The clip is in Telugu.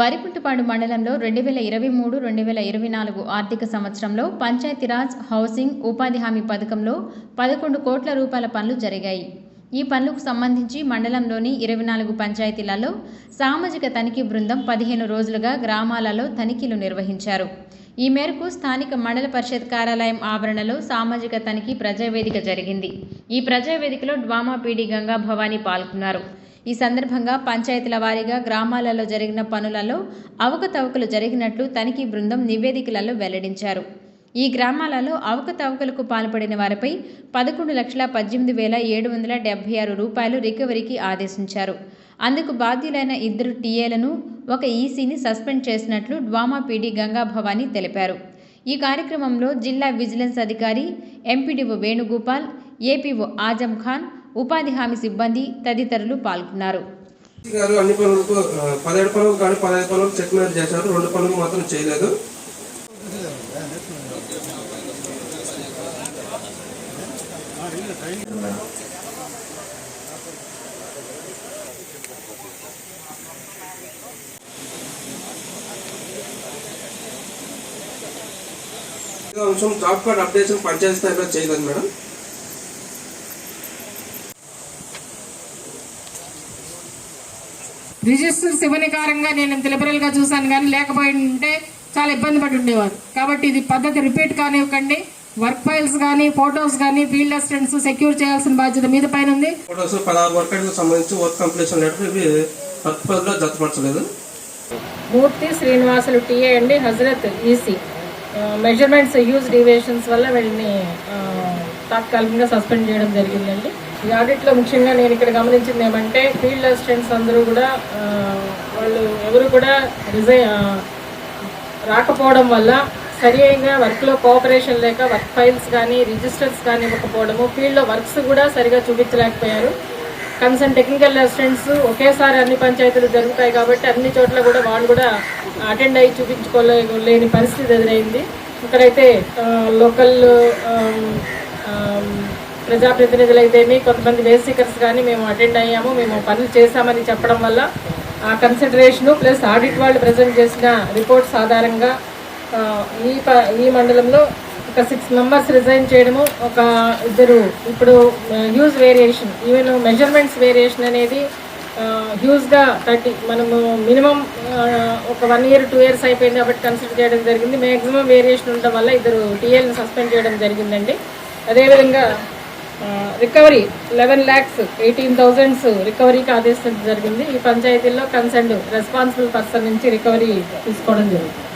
వరిపుట్టుపాడు మండలంలో రెండు వేల ఇరవై మూడు రెండు వేల ఇరవై నాలుగు ఆర్థిక సంవత్సరంలో పంచాయతీరాజ్ హౌసింగ్ ఉపాధి హామీ పథకంలో పదకొండు కోట్ల రూపాయల పనులు జరిగాయి. ఈ పనులకు సంబంధించి మండలంలోని ఇరవై నాలుగు పంచాయతీలలో సామాజిక తనిఖీ బృందం పదిహేను రోజులుగా గ్రామాలలో తనిఖీలు నిర్వహించారు. ఈ మేరకు స్థానిక మండల పరిషత్ కార్యాలయం ఆవరణలో సామాజిక తనిఖీ ప్రజావేదిక జరిగింది. ఈ ప్రజావేదికలో డ్వామా పీడి గంగా భవానీ పాల్గొన్నారు. ఈ సందర్భంగా పంచాయతీల వారీగా గ్రామాలలో జరిగిన పనులలో అవకతవకలు జరిగినట్లు తనిఖీ బృందం నివేదికలలో వెల్లడించారు. ఈ గ్రామాలలో అవకతవకలకు పాల్పడిన వారిపై పదకొండు లక్షల పద్దెనిమిది వేల ఏడు వందల డెబ్బై ఆరు రూపాయలు రికవరీకి ఆదేశించారు. అందుకు బాధ్యులైన ఇద్దరు టీఏలను ఒక ఈసీని సస్పెండ్ చేసినట్లు డ్వామా పీడీ గంగా భవానీ తెలిపారు. ఈ కార్యక్రమంలో జిల్లా విజిలెన్స్ అధికారి ఎంపీడీఓ వేణుగోపాల్ ఏపీఓ ఆజం ఖాన్ ఉపాధి హామీ సిబ్బంది తదితరులు పాల్గొన్నారు. గారు అన్ని పనులకు పదిహేడు పనులు కానీ పదహైదు పనులు చెక్ మీద చేశారు. రెండు పనులు మాత్రం చేయలేదు. అంశం జాబ్ కార్డ్ అప్డేషన్ పంచాయతీ స్థాయిలో చేయలేదు మేడం. రిజిస్టర్స్ ఇవ్వని కారంగా నేను ఇంత లిబరల్గా చూసాను కానీ లేకపోయి ఉంటే చాలా ఇబ్బంది పడి ఉండేవారు. కాబట్టి ఇది పద్ధతి రిపీట్ కానివ్వకండి. వర్క్ ఫైల్స్ కానీ ఫోటోస్ కానీ ఫీల్డ్ అసిస్టెంట్స్ సెక్యూర్ చేయాల్సిన బాధ్యత మీద పైన ఉంది. ఫోటోస్ పదహారు వర్క్ సంబంధించి వర్క్ కంప్లీషన్ లెటర్ ఇవి వర్క్ పదిలో జతపరచలేదు. మూర్తి శ్రీనివాసులు టీఏ అండి Hazrat EC. Measurements use deviations వల్ల వీళ్ళని తాత్కాలికంగా సస్పెండ్ చేయడం జరిగిందండి. ఈ ఆడిట్లో ముఖ్యంగా నేను ఇక్కడ గమనించింది ఏమంటే ఫీల్డ్ అసిస్టెంట్స్ అందరూ కూడా వాళ్ళు ఎవరు కూడా రిజైన్ రాకపోవడం వల్ల సరి అయిన వర్క్లో కోఆపరేషన్ లేక వర్క్ ఫైల్స్ కానీ రిజిస్టర్స్ కానీ ఇవ్వకపోవడము ఫీల్డ్లో వర్క్స్ కూడా సరిగా చూపించలేకపోయారు. కన్సర్న్ టెక్నికల్ అసిస్టెంట్స్ ఒకేసారి అన్ని పంచాయతీలు జరుగుతాయి కాబట్టి అన్ని చోట్ల కూడా వాళ్ళు కూడా అటెండ్ అయ్యి చూపించుకోలేని లేని పరిస్థితి ఎదురైంది. ఇక్కడైతే లోకల్ ప్రజాప్రతినిధులైతేమి కొంతమంది వేసికర్స్ కానీ మేము అటెండ్ అయ్యాము మేము పనులు చేశామని చెప్పడం వల్ల ఆ కన్సిడరేషను ప్లస్ ఆడిట్ వాళ్ళు ప్రజెంట్ చేసిన రిపోర్ట్స్ ఆధారంగా ఈ ప- ఈ మండలంలో ఒక సిక్స్ మెంబర్స్ రిజైన్ చేయడము ఒక ఇద్దరు ఇప్పుడు huge variation even measurements variation అనేది హ్యూజ్గా థర్టీ మనము మినిమం ఒక వన్ ఇయర్ టూ ఇయర్స్ అయిపోయింది కాబట్టి కన్సిడర్ చేయడం జరిగింది. మ్యాక్సిమం వేరియేషన్ ఉండడం వల్ల ఇద్దరు టీఎల్ని సస్పెండ్ చేయడం జరిగిందండి. అదేవిధంగా recovery eleven lakhs eighteen thousands రికవరీకి ఆదేశించడం జరిగింది. ఈ పంచాయతీల్లో కన్సర్న్ రెస్పాన్సిబుల్ పర్సన్ నుంచి రికవరీ తీసుకోవడం జరిగింది.